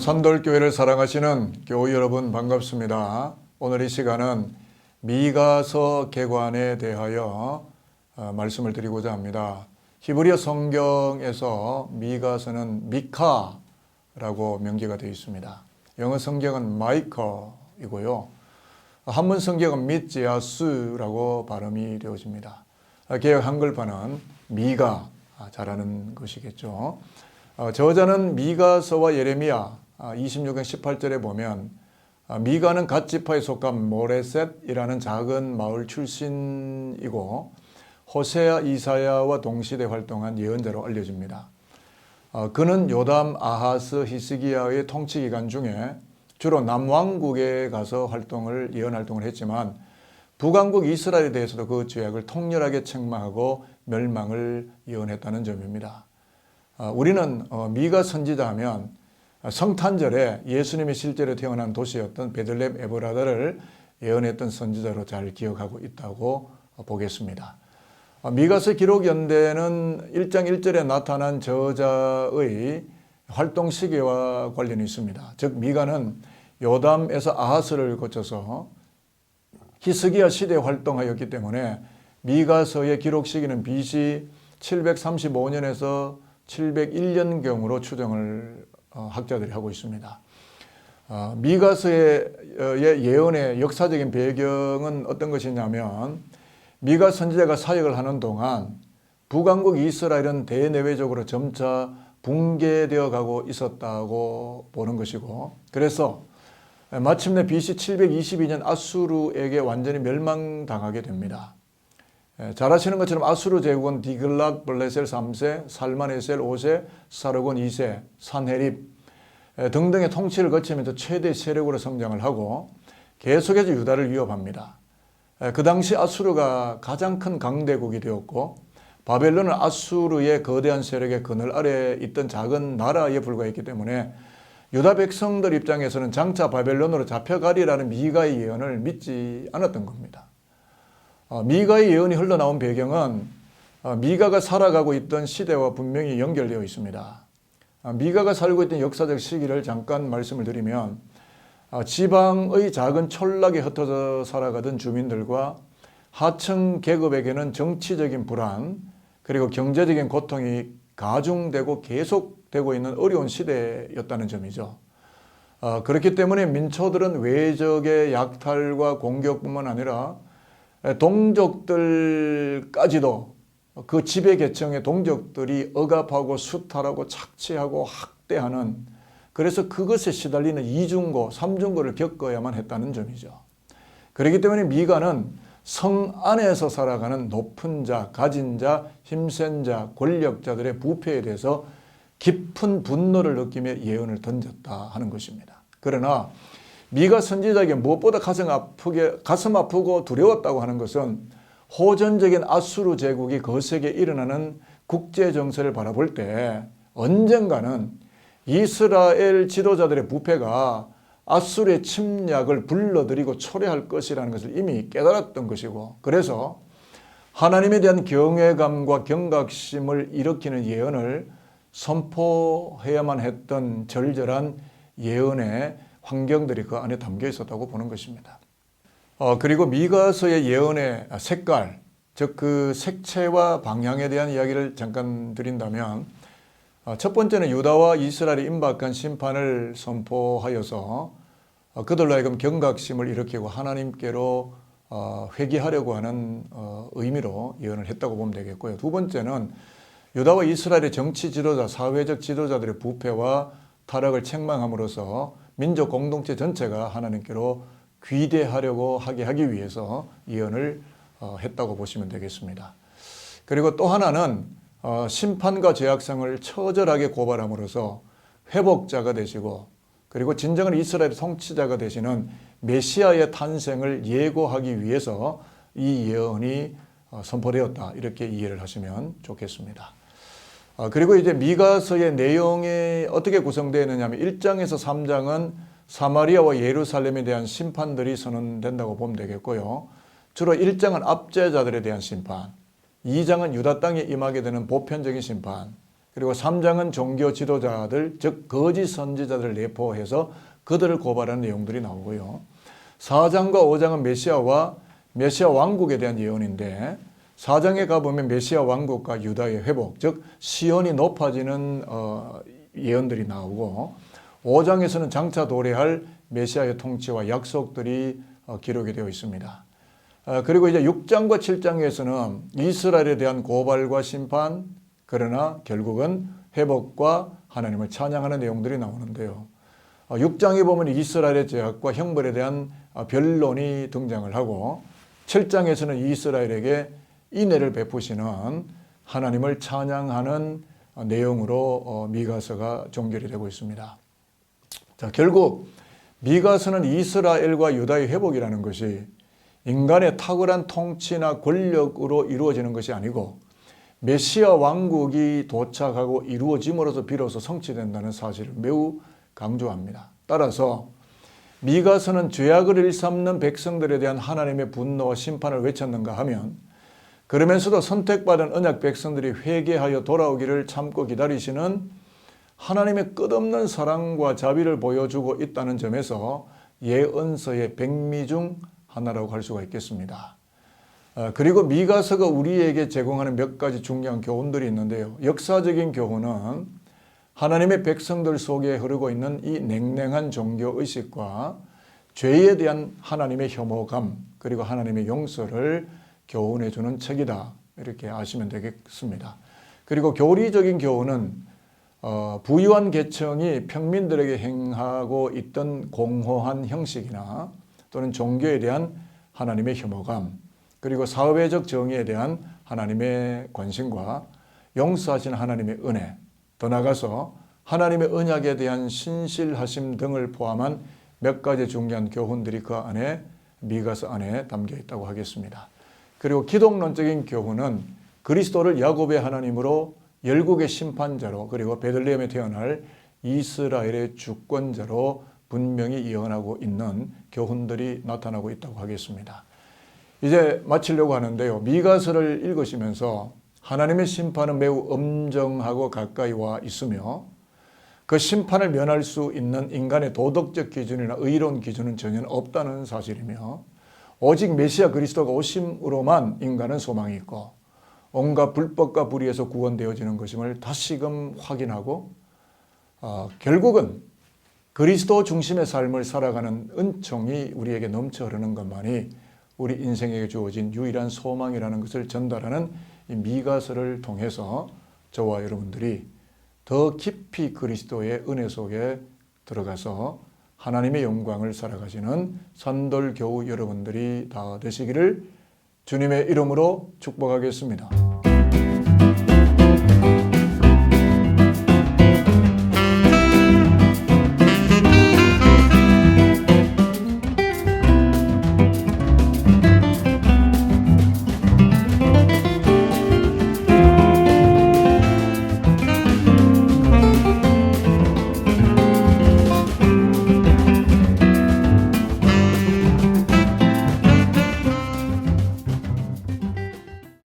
선돌교회를 사랑하시는 교우 여러분 반갑습니다. 오늘 이 시간은 미가서 개관에 대하여 어, 말씀을 드리고자 합니다. 히브리어 성경에서 미가서는 미카라고 명기가 되어 있습니다. 영어 성경은 마이커이고요. 한문 성경은 미지아스라고 발음이 되어집니다. 아, 개혁 한글판은 미가 아, 잘하는 것이겠죠. 어, 저자는 미가서와 예레미야 26장 18절에 보면 아, 미가는 갓 지파에 속한 모레셋이라는 작은 마을 출신이고 호세아 이사야와 동시대 활동한 예언자로 알려집니다. 어, 그는 요담, 아하스, 히스기야의 통치 기간 중에 주로 남왕국에 가서 활동을 예언 활동을 했지만 북왕국 이스라엘에 대해서도 그 죄악을 통렬하게 책망하고 멸망을 예언했다는 점입니다. 어, 우리는 어, 미가 선지자 하면 성탄절에 예수님이 실제로 태어난 도시였던 베들렘 에브라다를 예언했던 선지자로 잘 기억하고 있다고 보겠습니다. 어, 미가서 기록 연대는 1장 1절에 나타난 저자의 활동 시기와 관련이 있습니다. 즉 미가는 요담에서 아하스를 거쳐서 히스기야 시대에 활동하였기 때문에 미가서의 기록 시기는 BC 735년에서 701년경으로 추정을 어, 학자들이 하고 있습니다. 어, 미가서의 예언의 역사적인 배경은 어떤 것이냐면 미가 선지자가 사역을 하는 동안 북왕국 이스라엘은 대내외적으로 점차 붕괴되어 가고 있었다고 보는 것이고 그래서 마침내 BC 722년 아수르에게 완전히 멸망당하게 됩니다. 잘 아시는 것처럼 아수르 제국은 디글랏 블레셀 3세, 살마네셀 5세, 사르곤 2세, 산헤립 등등의 통치를 거치면서 최대 세력으로 성장을 하고 계속해서 유다를 위협합니다. 그 당시 아수르가 가장 큰 강대국이 되었고 바벨론은 아수르의 거대한 세력의 그늘 아래 있던 작은 나라에 불과했기 때문에 유다 백성들 입장에서는 장차 바벨론으로 잡혀가리라는 미가의 예언을 믿지 않았던 겁니다. 어, 미가의 예언이 흘러나온 배경은 어, 미가가 살아가고 있던 시대와 분명히 연결되어 있습니다. 어, 미가가 살고 있던 역사적 시기를 잠깐 말씀을 드리면 지방의 작은 촌락에 흩어져 살아가던 주민들과 하층 계급에게는 정치적인 불안 그리고 경제적인 고통이 가중되고 계속되고 있는 어려운 시대였다는 점이죠. 그렇기 때문에 민초들은 외적의 약탈과 공격뿐만 아니라 동족들까지도 그 지배 계층의 동족들이 억압하고 수탈하고 착취하고 학대하는 그래서 그것에 시달리는 이중고, 삼중고를 겪어야만 했다는 점이죠. 그렇기 때문에 미가는 성 안에서 살아가는 높은 자, 가진 자, 힘센 자, 권력자들의 부패에 대해서 깊은 분노를 느끼며 예언을 던졌다 하는 것입니다. 그러나 미가 선지자에게 무엇보다 가슴 아프게 가슴 아프고 두려웠다고 하는 것은 호전적인 아수르 제국이 거세게 일어나는 국제 정세를 바라볼 때 언젠가는 이스라엘 지도자들의 부패가 아수르의 침략을 불러들이고 초래할 것이라는 것을 이미 깨달았던 것이고 그래서 하나님에 대한 경외감과 경각심을 일으키는 예언을 선포해야만 했던 절절한 예언의 환경들이 그 안에 담겨 있었다고 보는 것입니다. 어, 그리고 미가서의 예언의 색깔, 즉 그 색채와 방향에 대한 이야기를 잠깐 드린다면 어, 첫 번째는 유다와 이스라엘이 임박한 심판을 선포하여서 어, 그들로 하여금 경각심을 일으키고 하나님께로 어, 회개하려고 하는 어, 의미로 예언을 했다고 보면 되겠고요. 두 번째는 유다와 이스라엘의 정치 지도자, 사회적 지도자들의 부패와 타락을 책망함으로써 민족 공동체 전체가 하나님께로 귀대하려고 하게 하기 위해서 예언을 어, 했다고 보시면 되겠습니다. 그리고 또 하나는 어, 심판과 죄악성을 처절하게 고발함으로써 회복자가 되시고 그리고 진정한 이스라엘 통치자가 되시는 메시아의 탄생을 예고하기 위해서 이 예언이 어, 선포되었다 이렇게 이해를 하시면 좋겠습니다. 아, 그리고 이제 미가서의 내용이 어떻게 구성되어 냐면 1장에서 3장은 사마리아와 예루살렘에 대한 심판들이 선언된다고 보면 되겠고요. 주로 1장은 압제자들에 대한 심판, 2장은 유다 땅에 임하게 되는 보편적인 심판, 그리고 3장은 종교 지도자들, 즉 거짓 선지자들을 내포해서 그들을 고발하는 내용들이 나오고요. 4장과 5장은 메시아와 메시아 왕국에 대한 예언인데 4장에 가보면 메시아 왕국과 유다의 회복, 즉 시온이 높아지는 어, 예언들이 나오고 5장에서는 장차 도래할 메시아의 통치와 약속들이 어, 기록이 되어 있습니다. 어, 그리고 이제 6장과 7장에서는 이스라엘에 대한 고발과 심판, 그러나 결국은 회복과 하나님을 찬양하는 내용들이 나오는데요. 6장에 보면 이스라엘의 죄악과 형벌에 대한 어, 변론이 등장을 하고 7장에서는 이스라엘에게 인애를 베푸시는 하나님을 찬양하는 어, 내용으로 어, 미가서가 종결이 되고 있습니다. 자, 결국 미가서는 이스라엘과 유다의 회복이라는 것이 인간의 탁월한 통치나 권력으로 이루어지는 것이 아니고 메시아 왕국이 도착하고 이루어짐으로써 비로소 성취된다는 사실을 매우 강조합니다. 따라서 미가서는 죄악을 일삼는 백성들에 대한 하나님의 분노와 심판을 외쳤는가 하면 그러면서도 선택받은 언약 백성들이 회개하여 돌아오기를 참고 기다리시는 하나님의 끝없는 사랑과 자비를 보여주고 있다는 점에서 예언서의 백미 중 하나라고 할 수가 있겠습니다. 어, 그리고 미가서가 우리에게 제공하는 몇 가지 중요한 교훈들이 있는데요. 역사적인 교훈은 하나님의 백성들 속에 흐르고 있는 이 냉랭한 종교 의식과 죄에 대한 하나님의 혐오감 그리고 하나님의 용서를 교훈해 주는 책이다. 이렇게 아시면 되겠습니다. 그리고 교리적인 교훈은 어, 부유한 계층이 평민들에게 행하고 있던 공허한 형식이나 또는 종교에 대한 하나님의 혐오감 그리고 사회적 정의에 대한 하나님의 관심과 용서하신 하나님의 은혜 더 나아가서 하나님의 언약에 대한 신실하심 등을 포함한 몇 가지 중요한 교훈들이 그 안에 미가서 안에 담겨 있다고 하겠습니다. 그리고 기독론적인 교훈은 그리스도를 야곱의 하나님으로 열국의 심판자로 그리고 베들레헴에 태어날 이스라엘의 주권자로 분명히 예언하고 있는 교훈들이 나타나고 있다고 하겠습니다. 이제 마치려고 하는데요. 미가서를 읽으시면서 하나님의 심판은 매우 엄정하고 가까이 와 있으며 그 심판을 면할 수 있는 인간의 도덕적 기준이나 의로운 기준은 전혀 없다는 사실이며 오직 메시아 그리스도가 오심으로만 인간은 소망이 있고 온갖 불법과 불의에서 구원되어지는 것임을 다시금 확인하고 어, 결국은 그리스도 중심의 삶을 살아가는 은총이 우리에게 넘쳐 흐르는 것만이 우리 인생에게 주어진 유일한 소망이라는 것을 전달하는 이 미가서를 통해서 저와 여러분들이 더 깊이 그리스도의 은혜 속에 들어가서 하나님의 영광을 살아가시는 산돌 교우 여러분들이 다 되시기를 주님의 이름으로 축복하겠습니다.